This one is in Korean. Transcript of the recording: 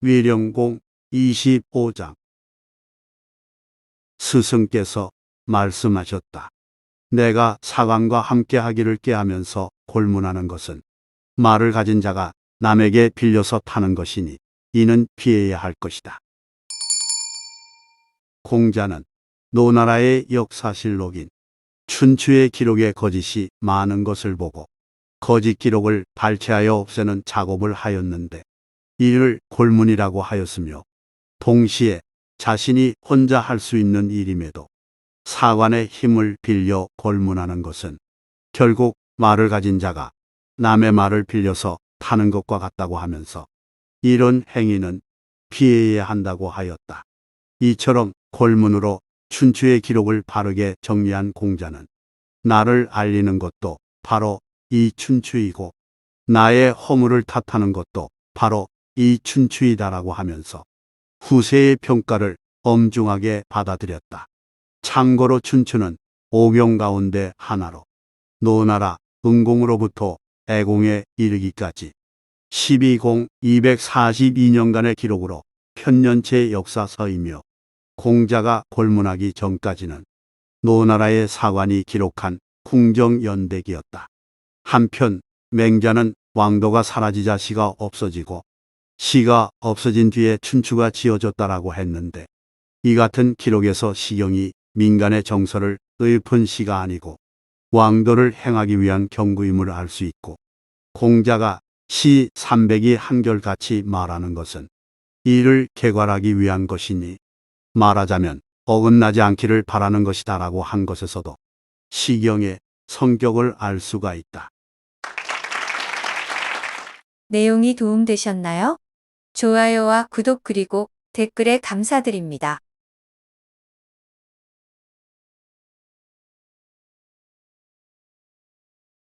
위령공 25장 스승께서 말씀하셨다. 내가 사관과 함께 하기를 깨하면서 골문하는 것은 말을 가진 자가 남에게 빌려서 타는 것이니 이는 피해야 할 것이다. 공자는 노나라의 역사실록인 춘추의 기록에 거짓이 많은 것을 보고 거짓 기록을 발췌하여 없애는 작업을 하였는데 이를 골문이라고 하였으며 동시에 자신이 혼자 할 수 있는 일임에도 사관의 힘을 빌려 골문하는 것은 결국 말을 가진 자가 남의 말을 빌려서 타는 것과 같다고 하면서 이런 행위는 피해야 한다고 하였다. 이처럼 골문으로 춘추의 기록을 바르게 정리한 공자는 나를 알리는 것도 바로 이 춘추이고 나의 허물을 탓하는 것도 바로 이 춘추이다라고 하면서 후세의 평가를 엄중하게 받아들였다. 참고로 춘추는 오경 가운데 하나로 노나라 은공으로부터 애공에 이르기까지 12공 242년간의 기록으로 편년체 역사서이며 공자가 골문하기 전까지는 노나라의 사관이 기록한 궁정연대기였다. 한편 맹자는 왕도가 사라지자 시가 없어지고 시가 없어진 뒤에 춘추가 지어졌다라고 했는데 이 같은 기록에서 시경이 민간의 정서를 읊은 시가 아니고 왕도를 행하기 위한 경구임을 알 수 있고 공자가 시 300이 한결같이 말하는 것은 이를 개괄하기 위한 것이니 말하자면 어긋나지 않기를 바라는 것이다 라고 한 것에서도 시경의 성격을 알 수가 있다. 내용이 도움되셨나요? 좋아요와 구독 그리고 댓글에 감사드립니다.